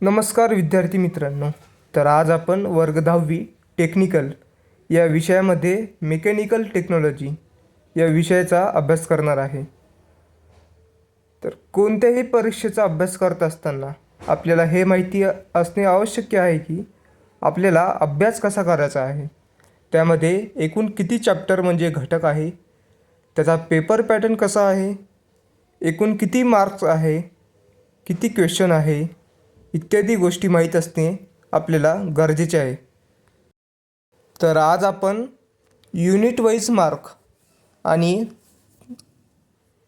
नमस्कार विद्यार्थी मित्रांनो. तर आज आपण वर्ग दहावी टेक्निकल या विषयामध्ये मेकॅनिकल टेक्नॉलॉजी या विषयाचा अभ्यास करणार आहे. तर कोणत्याही परीक्षेचा अभ्यास करत असताना आपल्याला हे माहिती असणे आवश्यक आहे की आपल्याला अभ्यास कसा करायचा आहे? त्यामध्ये एकूण किती चॅप्टर म्हणजे घटक आहे? त्याचा पेपर पॅटर्न कसा आहे? एकूण किती मार्क्स आहे? किती क्वेश्चन आहे? इत्यादी गोष्टी माहीत असणे आपल्याला गरजेचे आहे. तर आज आपण युनिट वाईज मार्क आणि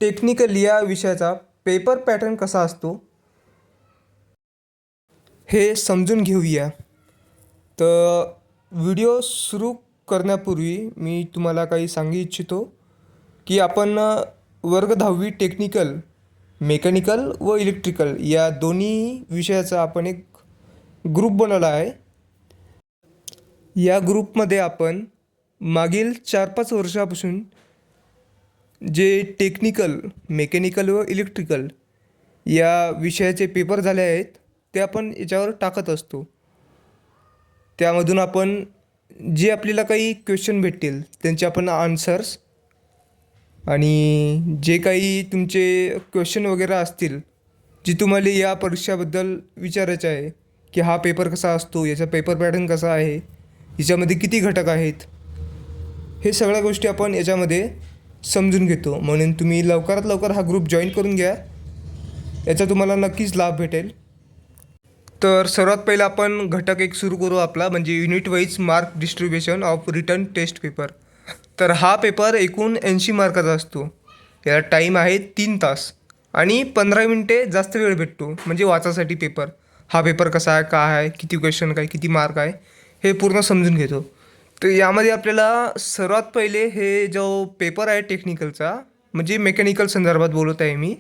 टेक्निकल या विषयाचा पेपर पॅटर्न कसा असतो हे समजून घेऊया. तर व्हिडिओ सुरू करण्यापूर्वी मी तुम्हाला काही सांगू इच्छितो की आपण वर्ग दहावी टेक्निकल मेकॅनिकल व इलेक्ट्रिकल या दोन्ही विषयाचा आपण एक ग्रुप बनवला आहे. या ग्रुपमध्ये आपण मागील चार पाच वर्षापासून जे टेक्निकल मेकॅनिकल व इलेक्ट्रिकल या विषयाचे पेपर झाले आहेत ते आपण याच्यावर टाकत असतो. त्यामधून आपण जे आपल्याला काही क्वेश्चन भेटतील त्यांचे आपण आन्सर्स आणि जे काही तुमचे क्वेश्चन वगैरे असतील जे तुम्हाला या परीक्षाबद्दल विचारायचे आहे की हा पेपर कसा असतो याचा पेपर पॅटर्न कसा आहे याच्यामध्ये किती घटक आहेत हे सगळ्या गोष्टी आपण याच्यामध्ये समजून घेतो. म्हणून तुम्ही लवकरात लवकर हा ग्रुप जॉईन करून घ्या. याचा तुम्हाला नक्कीच लाभ भेटेल. तर सर्वात पहिलं आपण घटक एक सुरू करू आपला म्हणजे unit wise mark distribution of written test paper तर हा पेपर एकूण ऐंशी मार्काचा असतो. याला टाईम आहे तीन तास. आणि पंधरा मिनटे जास्त वेळ भेटतो म्हणजे वाचासाठी पेपर. हा पेपर कसा आहे काय आहे किती क्वेश्चन काय किती मार्क आहे हे पूर्ण समजून घेतो. तर यामध्ये आपल्याला सर्वात पहिले हे जो पेपर आहे टेक्निकलचा म्हणजे मेकॅनिकल संदर्भात बोलत आहे मी.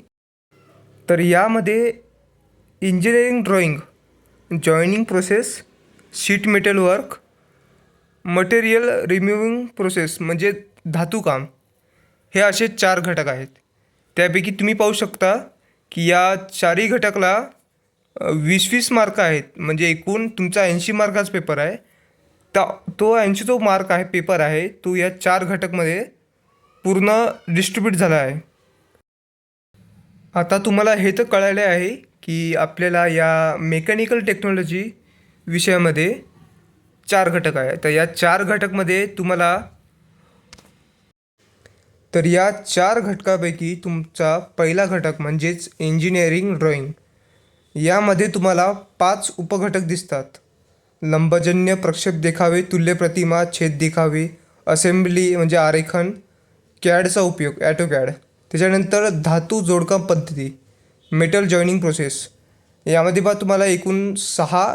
तर यामध्ये engineering drawing joining process sheet metal work material removing process म्हणजे धातूकाम हे असे चार घटक आहेत. त्यापैकी तुम्ही पाहू शकता की या चारही घटकला वीस वीस मार्क आहेत. म्हणजे एकूण तुमचा ऐंशी मार्काचा पेपर आहे. त्या तो ऐंशी जो मार्क आहे पेपर आहे तो या चार घटकमध्ये पूर्ण डिस्ट्रीब्यूट झाला आहे. आता तुम्हाला हे तर कळाले आहे की आपल्याला या मेकॅनिकल टेक्नॉलॉजी विषयामध्ये चार घटक आहे. तर या चार घटकमध्ये तुम्हाला तर या चार घटकापैकी तुमचा पहिला घटक म्हणजेच इंजिनिअरिंग ड्रॉईंग यामध्ये तुम्हाला पाच उपघटक दिसतात. लंबजन्य प्रक्षेप देखावे तुल्य प्रतिमा छेद देखावे असेंब्ली म्हणजे आरेखन कॅडचा उपयोग ॲटोकॅड त्याच्यानंतर धातू जोडकाम पद्धती मेटल जॉईनिंग प्रोसेस यामध्ये बा तुम्हाला एकूण सहा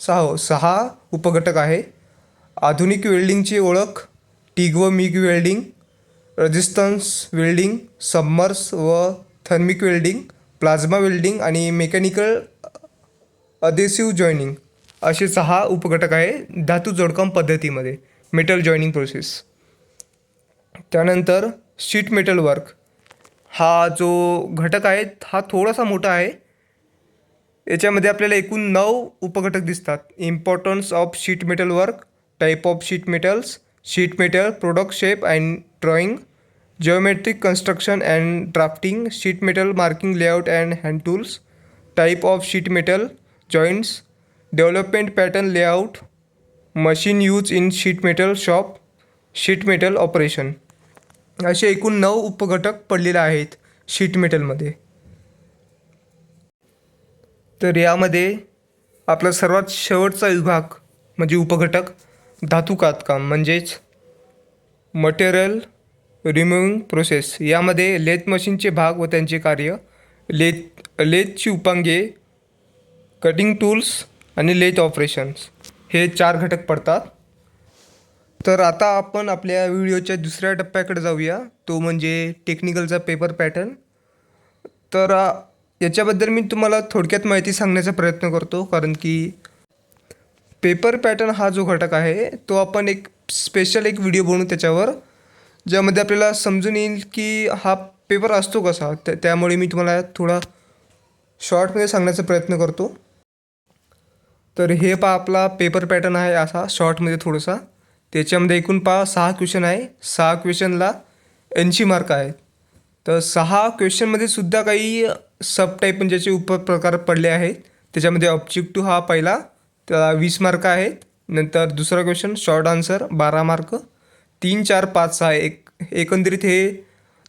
सहा सहा उपघटक आहे. आधुनिक वेल्डिंगची ओळख टीग व MIG welding resistance welding submerged व थर्मिक वेल्डिंग प्लाझ्मा वेल्डिंग आणि मेकॅनिकल अदेसिव्ह जॉईनिंग असे सहा उपघटक आहे धातू जोडकाम पद्धतीमध्ये मेटल जॉईनिंग प्रोसेस त्यानंतर शीट मेटल वर्क हा जो घटक आहे हा थोडासा मोठा आहे. याच्यामध्ये आपल्याला एकूण नऊ उपघटक दिसतात. Importance of sheet metal work type of sheet metals sheet metal product shape and drawing geometric construction and drafting sheet metal marking layout and hand tools type of sheet metal joints development pattern layout machine use in sheet metal shop sheet metal operation असे एकूण नऊ उपघटक पडलेले आहेत sheet मेटलमध्ये तर यामध्ये आपला सर्वात शेवटचा विभाग म्हणजे उपघटक धातू कातकाम म्हणजेच मटेरियल रिमूव्हिंग प्रोसेस यामध्ये लेथ मशीनचे भाग व त्यांचे कार्य लेथ लेथची उपांगे कटिंग टूल्स आणि लेथ ऑपरेशन्स हे चार घटक पडतात. तर आता आपण आपल्या व्हिडिओच्या दुसऱ्या टप्प्याकडे जाऊया. तो म्हणजे टेक्निकलचा पेपर पॅटर्न तर याच्याबद्दल मी तुम्हाला थोडक्यात माहिती सांगण्याचा प्रयत्न करतो कारण की पेपर पॅटर्न हा जो घटक आहे तो आपण एक स्पेशल एक व्हिडिओ बनवू त्याच्यावर ज्यामध्ये आपल्याला समजून येईल की हा पेपर असतो कसा. त्या त्यामुळे मी तुम्हाला थोडा शॉर्टमध्ये सांगण्याचा प्रयत्न करतो. तर हे पहा आपला पेपर पॅटर्न आहे असा शॉर्टमध्ये थोडासा. त्याच्यामध्ये एकूण पहा सहा क्वेश्चन आहे. सहा क्वेश्चनला ऐंशी मार्क आहेत. तर सहा क्वेश्चनमध्ये सुद्धा काही सब टाईप म्हणजे ज्याचे उपप्रकार पडले आहेत त्याच्यामध्ये ऑब्जेक्टिव्ह हा पहिला त्याला वीस मार्क आहेत. नंतर दुसरा क्वेश्चन शॉर्ट आन्सर बारा मार्क तीन चार पाच सहा एक एकंदरीत हे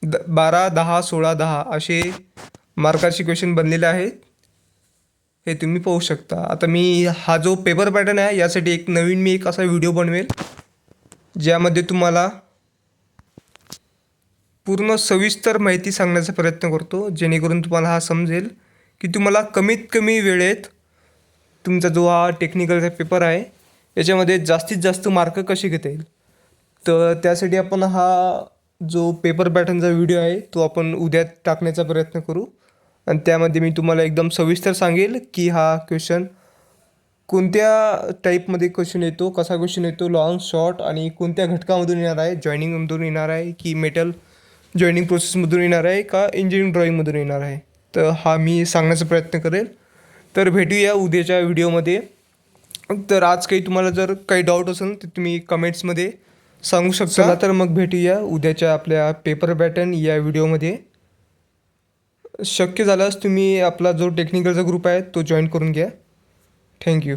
द बारा दहा सोळा दहा असे मार्काचे क्वेश्चन बनलेले आहेत. हे तुम्ही पाहू शकता. आता मी हा जो पेपर पॅटर्न आहे यासाठी एक नवीन मी एक असा व्हिडिओ बनवेल ज्यामध्ये तुम्हाला पूर्ण सविस्तर माहिती सांगण्याचा प्रयत्न करतो जेणेकरून तुम्हाला हा समजेल की तुम्हाला कमीत कमी वेळेत तुमचा जो हा टेक्निकलचा पेपर आहे याच्यामध्ये जास्तीत जास्त मार्क कसे घेता येईल. तर त्यासाठी आपण हा जो पेपर पॅटर्नचा व्हिडिओ आहे तो आपण उद्या टाकण्याचा प्रयत्न करू. आणि त्यामध्ये मी तुम्हाला एकदम सविस्तर सांगेल की हा क्वेश्चन कोणत्या टाईपमध्ये क्वेश्चन येतो कसा क्वेश्चन येतो लॉंग शॉर्ट आणि कोणत्या घटकामधून येणार आहे जॉईनिंगमधून येणार आहे की मेटल जॉईनिंग प्रोसेसमधून येणार आहे का इंजिनिअरिंग ड्रॉईंगमधून येणार आहे? तर हा मी सांगण्याचा प्रयत्न करेल. तर भेटूया उद्याच्या व्हिडिओमध्ये तर आज काही तुम्हाला जर काही डाऊट असेल तर तुम्ही कमेंट्समध्ये सांगू शकता. तर मग भेटूया उद्याच्या आपल्या पेपर पॅटर्न या व्हिडिओमध्ये शक्य झाल्यास तुम्ही आपला जो टेक्निकलचा ग्रुप आहे तो जॉईन करून घ्या. थँक्यू